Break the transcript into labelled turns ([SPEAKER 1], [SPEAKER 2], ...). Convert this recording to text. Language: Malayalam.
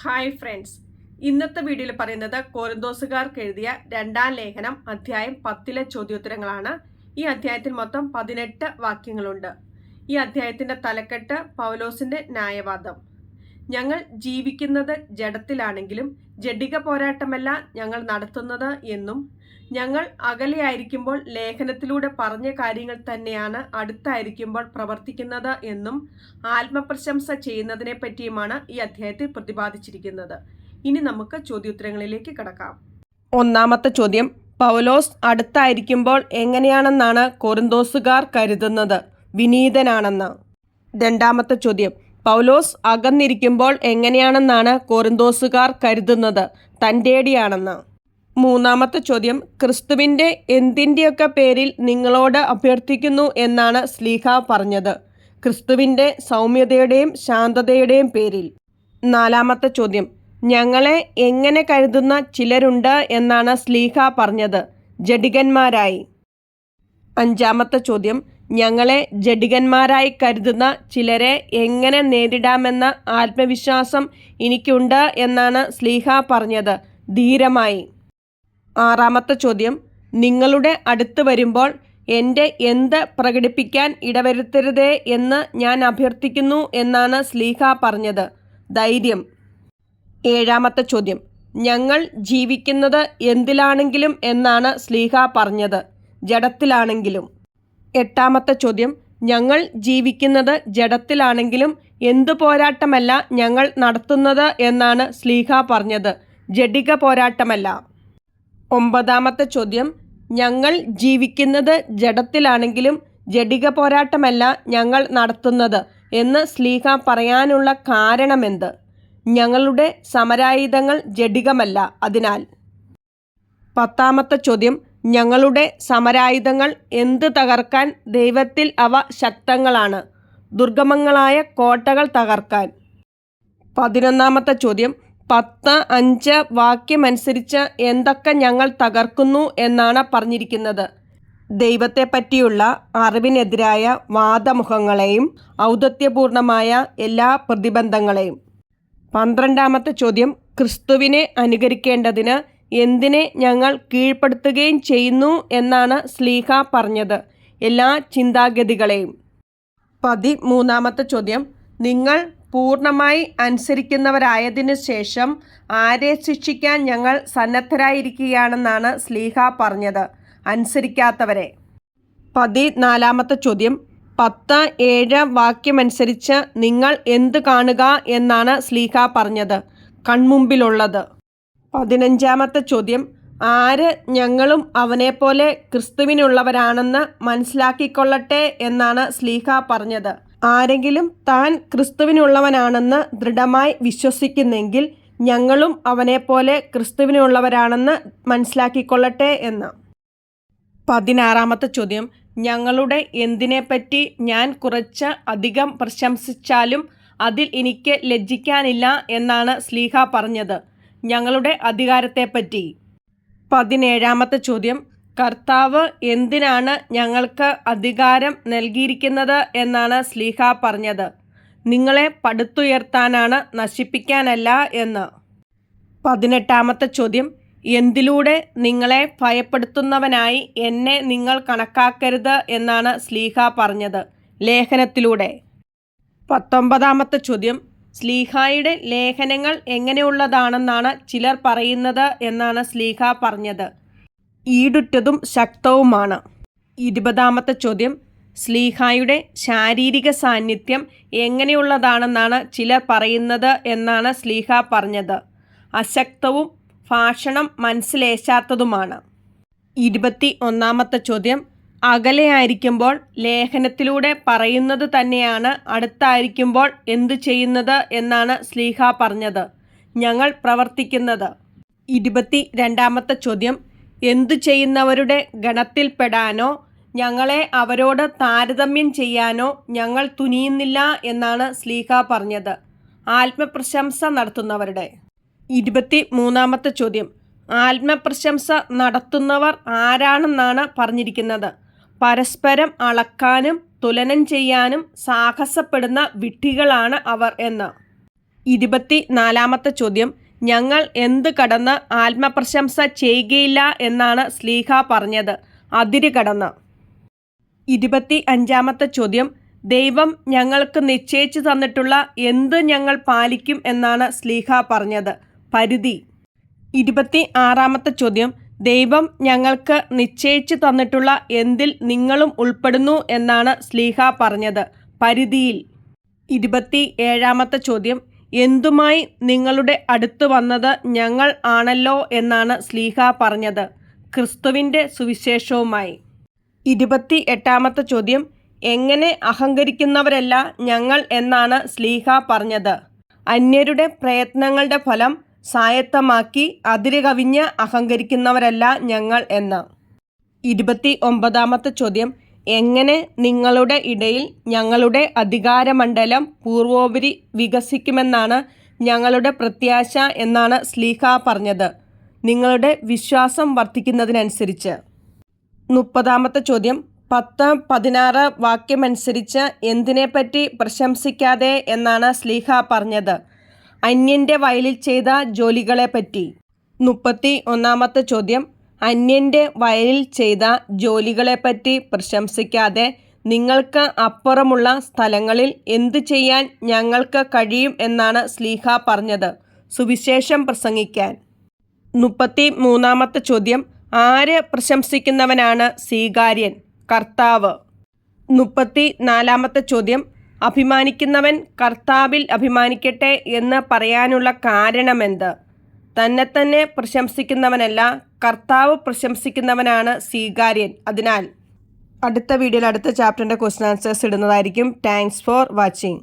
[SPEAKER 1] ഹായ് ഫ്രണ്ട്സ് ഇന്നത്തെ വീഡിയോയിൽ പറയുന്നത് കോരന്തോസുകാർക്ക് എഴുതിയ രണ്ടാം ലേഖനം അധ്യായം പത്തിലെ ചോദ്യോത്തരങ്ങളാണ്. ഈ അധ്യായത്തിൽ മൊത്തം പതിനെട്ട് വാക്യങ്ങളുണ്ട്. ഈ അധ്യായത്തിന്റെ തലക്കെട്ട് പൗലോസിന്റെ ന്യായവാദം. ഞങ്ങൾ ജീവിക്കുന്നത് ജഡത്തിലാണെങ്കിലും ജഡിക പോരാട്ടമല്ല ഞങ്ങൾ നടത്തുന്നത് എന്നും ഞങ്ങൾ അകലെയായിരിക്കുമ്പോൾ ലേഖനത്തിലൂടെ പറഞ്ഞ കാര്യങ്ങൾ തന്നെയാണ് അടുത്തായിരിക്കുമ്പോൾ പ്രവർത്തിക്കുന്നത് എന്നും ആത്മപ്രശംസ ചെയ്യുന്നതിനെ പറ്റിയുമാണ് ഈ അധ്യായത്തിൽ പ്രതിപാദിച്ചിരിക്കുന്നത്. ഇനി നമുക്ക് ചോദ്യോത്തരങ്ങളിലേക്ക് കടക്കാം. ഒന്നാമത്തെ ചോദ്യം പൗലോസ് അടുത്തായിരിക്കുമ്പോൾ എങ്ങനെയാണെന്നാണ് കൊറിന്തോസുകാർ കരുതുന്നത്? വിനീതനാണെന്ന്. രണ്ടാമത്തെ ചോദ്യം പൗലോസ് അകന്നിരിക്കുമ്പോൾ എങ്ങനെയാണെന്നാണ് കൊറിന്തോസുകാർ കരുതുന്നത്? തന്റെടിയാണെന്ന്. മൂന്നാമത്തെ ചോദ്യം ക്രിസ്തുവിന്റെ എന്തിന്റെയൊക്കെ പേരിൽ നിങ്ങളോട് അഭ്യർത്ഥിക്കുന്നു എന്നാണ് സ്ലീഹ പറഞ്ഞത്. ക്രിസ്തുവിന്റെ സൗമ്യതയുടെയും ശാന്തതയുടെയും പേരിൽ. നാലാമത്തെ ചോദ്യം ഞങ്ങളെ എങ്ങനെ കരുതുന്ന ചിലരുണ്ട് എന്നാണ് സ്ലീഹ പറഞ്ഞത്. ജഡികന്മാരായി. അഞ്ചാമത്തെ ചോദ്യം ഞങ്ങളെ ജഡികന്മാരായി കരുതുന്ന ചിലരെ എങ്ങനെ നേരിടാമെന്ന ആത്മവിശ്വാസം എനിക്കുണ്ട് എന്നാണ് സ്ലീഹ പറഞ്ഞത്. ധീരമായി. ആറാമത്തെ ചോദ്യം നിങ്ങളുടെ അടുത്ത് വരുമ്പോൾ എന്റെ എന്ത് പ്രകടിപ്പിക്കാൻ ഇടവരുത്തരുതേ എന്ന് ഞാൻ അഭ്യർത്ഥിക്കുന്നു എന്നാണ് സ്ലീഹ പറഞ്ഞത്. ധൈര്യം. ഏഴാമത്തെ ചോദ്യം ഞങ്ങൾ ജീവിക്കുന്നത് എന്തിലാണെങ്കിലും എന്നാണ് സ്ലീഹ പറഞ്ഞത് ജഡത്തിലാണെങ്കിലും. എട്ടാമത്തെ ചോദ്യം ഞങ്ങൾ ജീവിക്കുന്നത് ജഡത്തിലാണെങ്കിലും എന്തു പോരാട്ടമല്ല ഞങ്ങൾ നടത്തുന്നത് എന്നാണ് സ്ലീഹ പറഞ്ഞത് ജഡിക പോരാട്ടമല്ല. ഒമ്പതാമത്തെ ചോദ്യം. ഞങ്ങൾ ജീവിക്കുന്നത് ജഡത്തിലാണെങ്കിലും ജഡിക പോരാട്ടമല്ല ഞങ്ങൾ നടത്തുന്നത് എന്ന് സ്ലീഹ പറയാനുള്ള കാരണമെന്ത്? ഞങ്ങളുടെ സമരായുധങ്ങൾ ജഡികമല്ല. അതിനാൽ പത്താമത്തെ ചോദ്യം. ഞങ്ങളുടെ സമരായുധങ്ങൾ എന്ത് തകർക്കാൻ ദൈവത്തിൽ അവ ശക്തങ്ങളാണ്. ദുർഗമങ്ങളായ കോട്ടകൾ തകർക്കാൻ. പതിനൊന്നാമത്തെ ചോദ്യം. പത്ത് അഞ്ച് വാക്യമനുസരിച്ച് എന്തൊക്കെ ഞങ്ങൾ തകർക്കുന്നു എന്നാണ് പറഞ്ഞിരിക്കുന്നത്. ദൈവത്തെ പറ്റിയുള്ള അറിവിനെതിരായ വാദമുഖങ്ങളെയും ഔദത്യപൂർണമായ എല്ലാ പ്രതിബന്ധങ്ങളെയും. പന്ത്രണ്ടാമത്തെ ചോദ്യം ക്രിസ്തുവിനെ അനുകരിക്കേണ്ടതിന് എന്തിനെ ഞങ്ങൾ കീഴ്പ്പെടുത്തുകയും ചെയ്യുന്നു എന്നാണ് സ്ലീഹ പറഞ്ഞത്. എല്ലാ ചിന്താഗതികളെയും. പതിമൂന്നാമത്തെ ചോദ്യം നിങ്ങൾ പൂർണമായി അനുസരിക്കുന്നവരായതിനു ശേഷം ആരെ ശിക്ഷിക്കാൻ ഞങ്ങൾ സന്നദ്ധരായിരിക്കുകയാണെന്നാണ് സ്ലീഹ പറഞ്ഞത്. അനുസരിക്കാത്തവരെ. പതിനാലാമത്തെ ചോദ്യം. പത്ത് ഏഴ് വാക്യമനുസരിച്ച് നിങ്ങൾ എന്ത് കാണുക എന്നാണ് സ്ലീഹ പറഞ്ഞത്. കൺമുമ്പിലുള്ളത്. പതിനഞ്ചാമത്തെ ചോദ്യം. ആര് ഞങ്ങളും അവനെപ്പോലെ ക്രിസ്തുവിനുള്ളവരാണെന്ന് മനസ്സിലാക്കിക്കൊള്ളട്ടെ എന്നാണ് സ്ലീഹ പറഞ്ഞത്. ആരെങ്കിലും താൻ ക്രിസ്തുവിനുള്ളവനാണെന്ന് ദൃഢമായി വിശ്വസിക്കുന്നെങ്കിൽ ഞങ്ങളും അവനെപ്പോലെ ക്രിസ്തുവിനുള്ളവരാണെന്ന് മനസ്സിലാക്കിക്കൊള്ളട്ടെ എന്ന്. പതിനാറാമത്തെ ചോദ്യം. ഞങ്ങളുടെ എന്തിനെപ്പറ്റി ഞാൻ കുറച്ച് അധികം പ്രശംസിച്ചാലും അതിൽ എനിക്ക് ലജ്ജിക്കാനില്ല എന്നാണ് സ്ലീഹ പറഞ്ഞത്. ഞങ്ങളുടെ അധികാരത്തെപ്പറ്റി. പതിനേഴാമത്തെ ചോദ്യം. കർത്താവ് എന്തിനാണ് ഞങ്ങൾക്ക് അധികാരം നൽകിയിരിക്കുന്നത് എന്നാണ് സ്ലീഹ പറഞ്ഞത്. നിങ്ങളെ പടുത്തുയർത്താനാണ് നശിപ്പിക്കാനല്ല എന്ന്. പതിനെട്ടാമത്തെ ചോദ്യം. എന്തിലൂടെ നിങ്ങളെ ഭയപ്പെടുത്തുന്നവനായി എന്നെ നിങ്ങൾ കണക്കാക്കരുത് എന്നാണ് സ്ലീഹ പറഞ്ഞത്. ലേഖനത്തിലൂടെ. പത്തൊമ്പതാമത്തെ ചോദ്യം. സ്ലീഹായുടെ ലേഖനങ്ങൾ എങ്ങനെയുള്ളതാണെന്നാണ് ചിലർ പറയുന്നത് എന്നാണ് സ്ലീഹ പറഞ്ഞത്. ഈടുറ്റതും ശക്തവുമാണ്. ഇരുപതാമത്തെ ചോദ്യം. സ്ലീഹായുടെ ശാരീരിക സാന്നിധ്യം എങ്ങനെയുള്ളതാണെന്നാണ് ചിലർ പറയുന്നത് എന്നാണ് സ്ലീഹ പറഞ്ഞത്. അശക്തവും ഭാഷണം മനസ്സിലേശാത്തതുമാണ്. ഇരുപത്തി ഒന്നാമത്തെ ചോദ്യം അകലെയായിരിക്കുമ്പോൾ ലേഖനത്തിലൂടെ പറയുന്നത് തന്നെയാണ് അടുത്തായിരിക്കുമ്പോൾ എന്തു ചെയ്യുന്നത് എന്നാണ് സ്ലീഹ പറഞ്ഞത്. ഞങ്ങൾ പ്രവർത്തിക്കുന്നത്. ഇരുപത്തി രണ്ടാമത്തെ ചോദ്യം. എന്തു ചെയ്യുന്നവരുടെ ഗണത്തിൽപ്പെടാനോ ഞങ്ങളെ അവരോട് താരതമ്യം ചെയ്യാനോ ഞങ്ങൾ തുനിയുന്നില്ല എന്നാണ് സ്ലീഹ പറഞ്ഞത്. ആത്മപ്രശംസ നടത്തുന്നവരുടെ. ഇരുപത്തി മൂന്നാമത്തെ ചോദ്യം. ആത്മപ്രശംസ നടത്തുന്നവർ ആരാണെന്നാണ് പറഞ്ഞിരിക്കുന്നത്? പരസ്പരം അളക്കാനും തുലനം ചെയ്യാനും സാഹസപ്പെടുന്ന വിട്ടികളാണ് അവർ എന്ന്. ഇരുപത്തി നാലാമത്തെ ചോദ്യം. ഞങ്ങൾ എന്ത് കടന്ന് ആത്മപ്രശംസ ചെയ്യുകയില്ല എന്നാണ് സ്ലീഹ പറഞ്ഞത്. അതിര് കടന്ന്. ഇരുപത്തി അഞ്ചാമത്തെ ചോദ്യം ദൈവം ഞങ്ങൾക്ക് നിശ്ചയിച്ചു തന്നിട്ടുള്ള എന്ത് ഞങ്ങൾ പാലിക്കും എന്നാണ് സ്ലീഹ പറഞ്ഞത്. പരിധി. ഇരുപത്തി ആറാമത്തെ ചോദ്യം ദൈവം ഞങ്ങൾക്ക് നിശ്ചയിച്ചു തന്നിട്ടുള്ള എന്തിൽ നിങ്ങളും ഉൾപ്പെടുന്നു എന്നാണ് സ്ലീഹ പറഞ്ഞത്. പരിധിയിൽ. ഇരുപത്തി ഏഴാമത്തെ ചോദ്യം എന്തുമായി നിങ്ങളുടെ അടുത്ത് വന്നത് ഞങ്ങൾ ആണല്ലോ എന്നാണ് സ്ലീഹ പറഞ്ഞത്. ക്രിസ്തുവിന്റെ സുവിശേഷവുമായി. ഇരുപത്തി എട്ടാമത്തെ ചോദ്യം എങ്ങനെ അഹങ്കരിക്കുന്നവരല്ല ഞങ്ങൾ എന്നാണ് സ്ലീഹ പറഞ്ഞത്. അന്യരുടെ പ്രയത്നങ്ങളുടെ ഫലം സായത്തമാക്കി അതിര് കവിഞ്ഞ് അഹങ്കരിക്കുന്നവരല്ല ഞങ്ങൾ എന്ന്. ഇരുപത്തി ഒമ്പതാമത്തെ ചോദ്യം എങ്ങനെ നിങ്ങളുടെ ഇടയിൽ ഞങ്ങളുടെ അധികാരമണ്ഡലം പൂർവോപരി വികസിക്കുമെന്നാണ് ഞങ്ങളുടെ പ്രത്യാശ എന്നാണ് സ്ലീഹ പറഞ്ഞത്. നിങ്ങളുടെ വിശ്വാസം വർദ്ധിക്കുന്നതിനനുസരിച്ച്. മുപ്പതാമത്തെ ചോദ്യം. പത്ത് പതിനാറ് വാക്യമനുസരിച്ച് എന്തിനെപ്പറ്റി പ്രശംസിക്കാതെ എന്നാണ് സ്ലീഹ പറഞ്ഞത്. അന്യന്റെ വയലിൽ ചെയ്ത ജോലികളെപ്പറ്റി. മുപ്പത്തി ഒന്നാമത്തെ ചോദ്യം. അന്യന്റെ വയലിൽ ചെയ്ത ജോലികളെപ്പറ്റി പ്രശംസിക്കാതെ നിങ്ങൾക്ക് അപ്പുറമുള്ള സ്ഥലങ്ങളിൽ എന്തു ചെയ്യാൻ ഞങ്ങൾക്ക് കഴിയും എന്നാണ് സ്ലീഹ പറഞ്ഞത്. സുവിശേഷം പ്രസംഗിക്കാൻ. മുപ്പത്തി മൂന്നാമത്തെ ചോദ്യം. ആര് പ്രശംസിക്കുന്നവനാണ് സ്വീകാര്യൻ? കർത്താവ്. മുപ്പത്തി നാലാമത്തെ ചോദ്യം. അഭിമാനിക്കുന്നവൻ കർത്താവിൽ അഭിമാനിക്കട്ടെ എന്ന് പറയാനുള്ള കാരണമെന്ത്? തന്നെ തന്നെ പ്രശംസിക്കുന്നവനല്ല കർത്താവ് പ്രശംസിക്കുന്നവനാണ് സ്വീകാര്യൻ. അതിനാൽ അടുത്ത വീഡിയോയിൽ അടുത്ത ചാപ്റ്ററിന്റെ ക്വസ്റ്റൻ ആൻസേഴ്സ് ഇടുന്നതായിരിക്കും. Thanks for watching